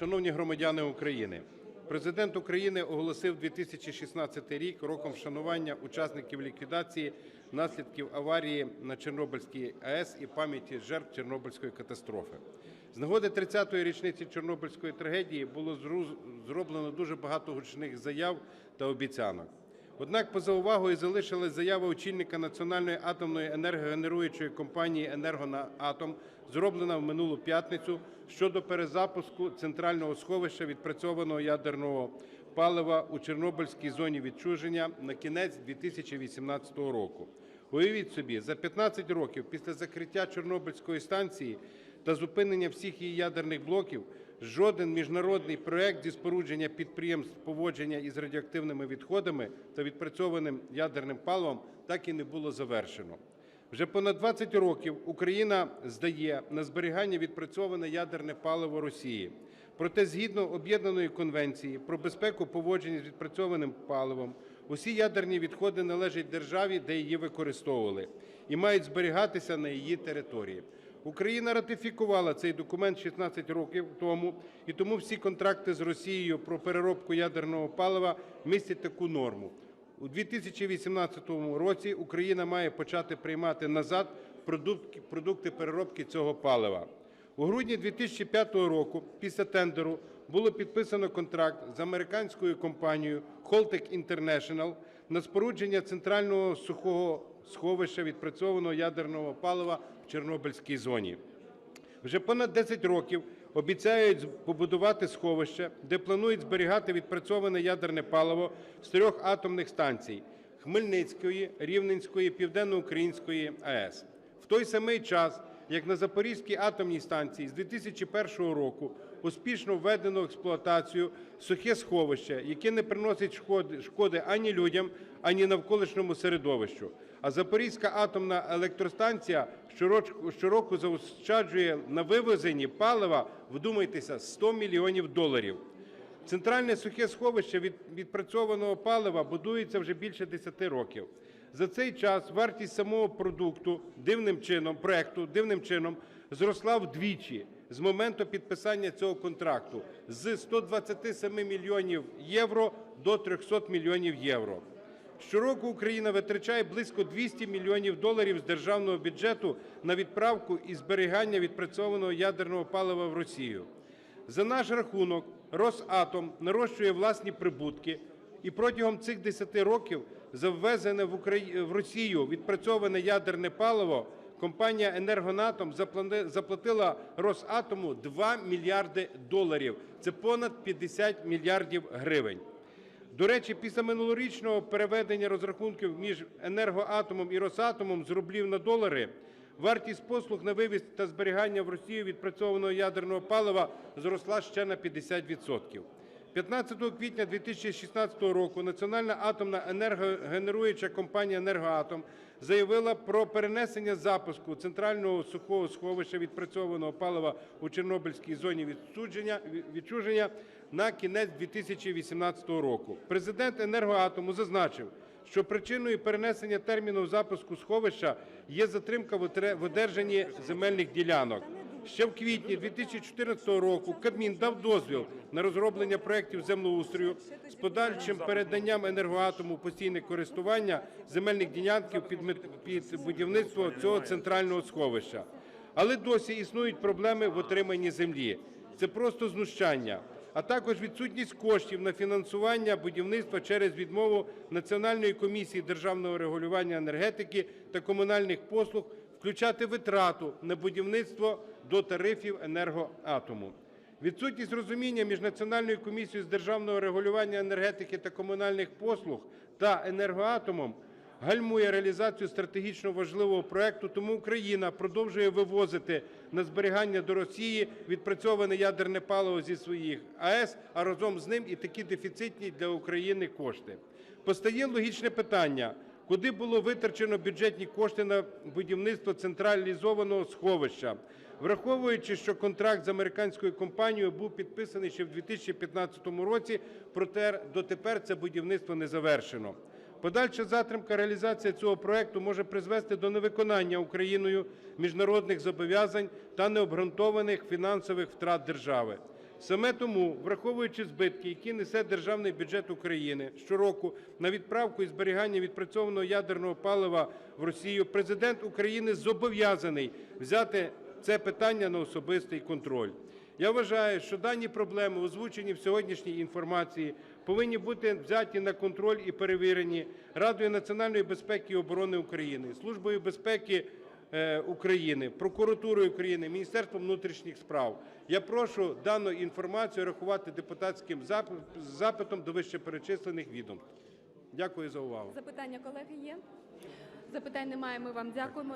Шановні громадяни України, Президент України оголосив 2016 рік роком вшанування учасників ліквідації наслідків аварії на Чорнобильській АЕС і пам'яті жертв Чорнобильської катастрофи. З нагоди 30-ї річниці Чорнобильської трагедії було зроблено дуже багато гучних заяв та обіцянок. Однак поза увагою залишилась заява очільника Національної атомної енергогенеруючої компанії «Енергоатом», зроблена в минулу п'ятницю щодо перезапуску центрального сховища відпрацьованого ядерного палива у Чорнобильській зоні відчуження на кінець 2018 року. Уявіть собі, за 15 років після закриття Чорнобильської станції та зупинення всіх її ядерних блоків жоден міжнародний проект зі спорудження підприємств поводження із радіоактивними відходами та відпрацьованим ядерним паливом так і не було завершено. Вже понад 20 років Україна здає на зберігання відпрацьоване ядерне паливо Росії. Проте, згідно Об'єднаної конвенції про безпеку поводження з відпрацьованим паливом, усі ядерні відходи належать державі, де її використовували, і мають зберігатися на її території. Україна ратифікувала цей документ 16 років тому, і тому всі контракти з Росією про переробку ядерного палива містять таку норму. У 2018 році Україна має почати приймати назад продукти переробки цього палива. У грудні 2005 року після тендеру було підписано контракт з американською компанією Holtec International на спорудження центрального сухого сховища відпрацьованого ядерного палива Чорнобильській зоні. Вже понад 10 років обіцяють побудувати сховище, де планують зберігати відпрацьоване ядерне паливо з трьох атомних станцій: Хмельницької, Рівненської, Південноукраїнської АЕС. В той самий час, як на Запорізькій атомній станції з 2001 року успішно введено в експлуатацію сухе сховище, яке не приносить шкоди, ані людям, ані навколишньому середовищу. А Запорізька атомна електростанція щороку заощаджує на вивезенні палива, вдумайтеся, 100 мільйонів доларів. Центральне сухе сховище від відпрацьованого палива будується вже більше 10 років. За цей час вартість самого продукту дивним чином, проекту дивним чином зросла вдвічі з моменту підписання цього контракту з 127 мільйонів євро до 300 мільйонів євро. Щороку Україна витрачає близько 200 мільйонів доларів з державного бюджету на відправку і зберігання відпрацьованого ядерного палива в Росію. За наш рахунок Росатом нарощує власні прибутки, і протягом цих 10 років за ввезене в Росію відпрацьоване ядерне паливо компанія «Енергонатом» заплатила Росатому 2 мільярди доларів. Це понад 50 мільярдів гривень. До речі, після минулорічного переведення розрахунків між «Енергоатомом» і «Росатомом» з рублів на долари вартість послуг на вивіз та зберігання в Росію відпрацьованого ядерного палива зросла ще на 50%. 15 квітня 2016 року Національна атомна енергогенеруюча компанія «Енергоатом» заявила про перенесення запуску центрального сухого сховища відпрацьованого палива у Чорнобильській зоні відчуження на кінець 2018 року. Президент «Енергоатому» зазначив, що причиною перенесення терміну запуску сховища є затримка в одержанні земельних ділянок. Ще в квітні 2014 року Кабмін дав дозвіл на розроблення проєктів землеустрою з подальшим переданням «Енергоатому» постійне користування земельних ділянків під будівництво цього центрального сховища. Але досі існують проблеми в отриманні землі. Це просто знущання, а також відсутність коштів на фінансування будівництва через відмову Національної комісії державного регулювання енергетики та комунальних послуг включати витрату на будівництво до тарифів «Енергоатому». Відсутність розуміння між Національною комісією з державного регулювання енергетики та комунальних послуг та «Енергоатомом» гальмує реалізацію стратегічно важливого проекту, тому Україна продовжує вивозити на зберігання до Росії відпрацьоване ядерне паливо зі своїх АЕС, а разом з ним і такі дефіцитні для України кошти. Постає логічне питання: куди було витрачено бюджетні кошти на будівництво централізованого сховища? Враховуючи, що контракт з американською компанією був підписаний ще в 2015 році, проте дотепер це будівництво не завершено. Подальша затримка реалізації цього проекту може призвести до невиконання Україною міжнародних зобов'язань та необґрунтованих фінансових втрат держави. Саме тому, враховуючи збитки, які несе державний бюджет України щороку на відправку і зберігання відпрацьованого ядерного палива в Росію, Президент України зобов'язаний взяти це питання на особистий контроль. Я вважаю, що дані проблеми, озвучені в сьогоднішній інформації, повинні бути взяті на контроль і перевірені Радою національної безпеки і оборони України, Службою безпеки України, прокуратурою України, Міністерством внутрішніх справ. Я прошу дану інформацію рахувати депутатським запит- запитом до вищеперечислених відомств. Дякую за увагу. Запитання колеги є? Запитань немає. Ми вам дякуємо.